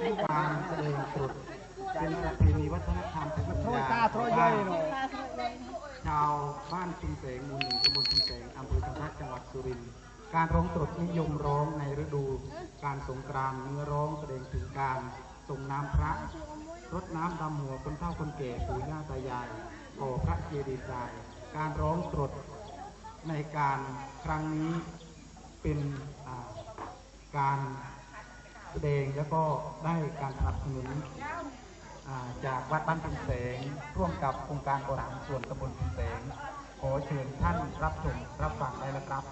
ผู้วางแสดงสดเป็นประเพณีวัฒนธรรมของโทษตาโทษย่อยเนาะชาวบ้านชุมแสงมูลหนึ่งตำบลชุมแสงอำเภอสันทัดจังหวัดสุรินทร์การร้องตรดนิยมร้องในฤดู การสงกรานเนื้อร้องแสดงถึงการส่งน้ำพระรดน้ำดำหัวคนเฒ่าคนแก่ปู่ย่าตายายก่อพระเจดีย์ทรายการร้องตรดในการครั้งนี้เป็นการ แสดงแล้วก็ได้การสนับสนุนจากวัดบ้านพิมแสงร่วมกับองค์การบริหารส่วนตำบลพิมแสงขอเชิญท่านรับชมรับฟังได้แล้วครับ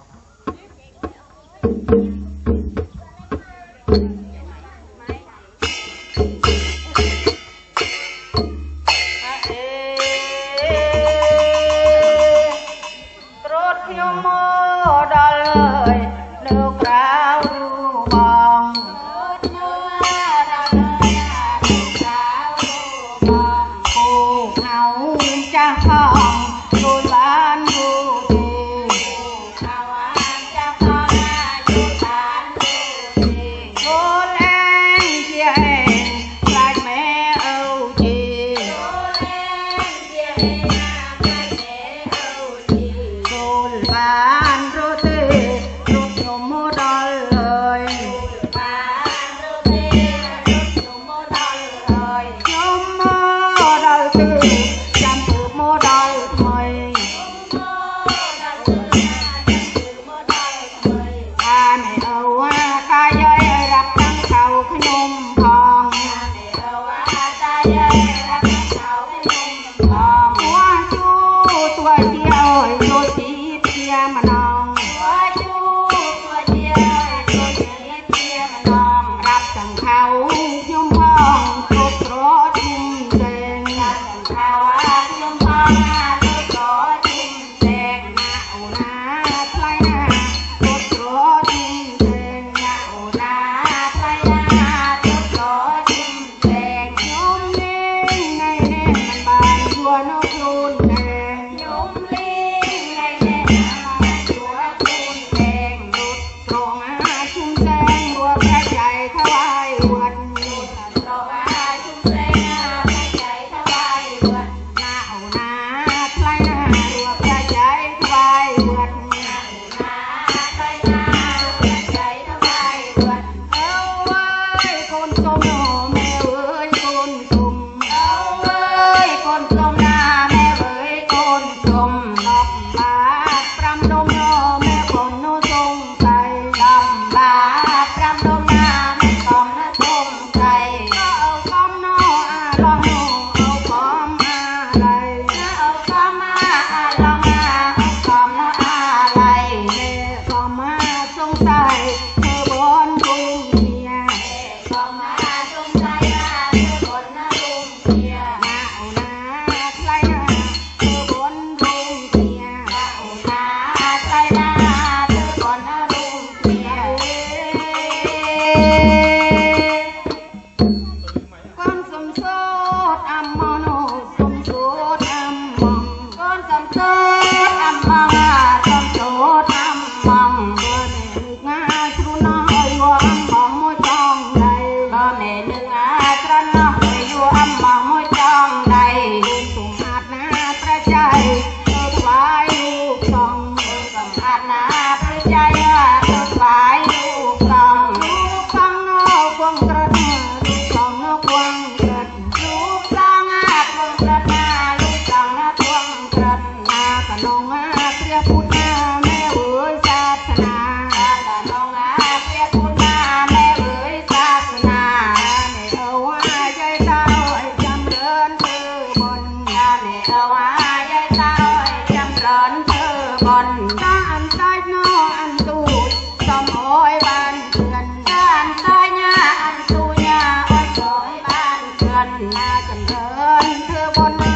con ta ăn tay nó ăn tù xong ôi ban gần ta ăn tay nha, ăn tù nha. Ôi ban gần mà chẳng hơn thưa con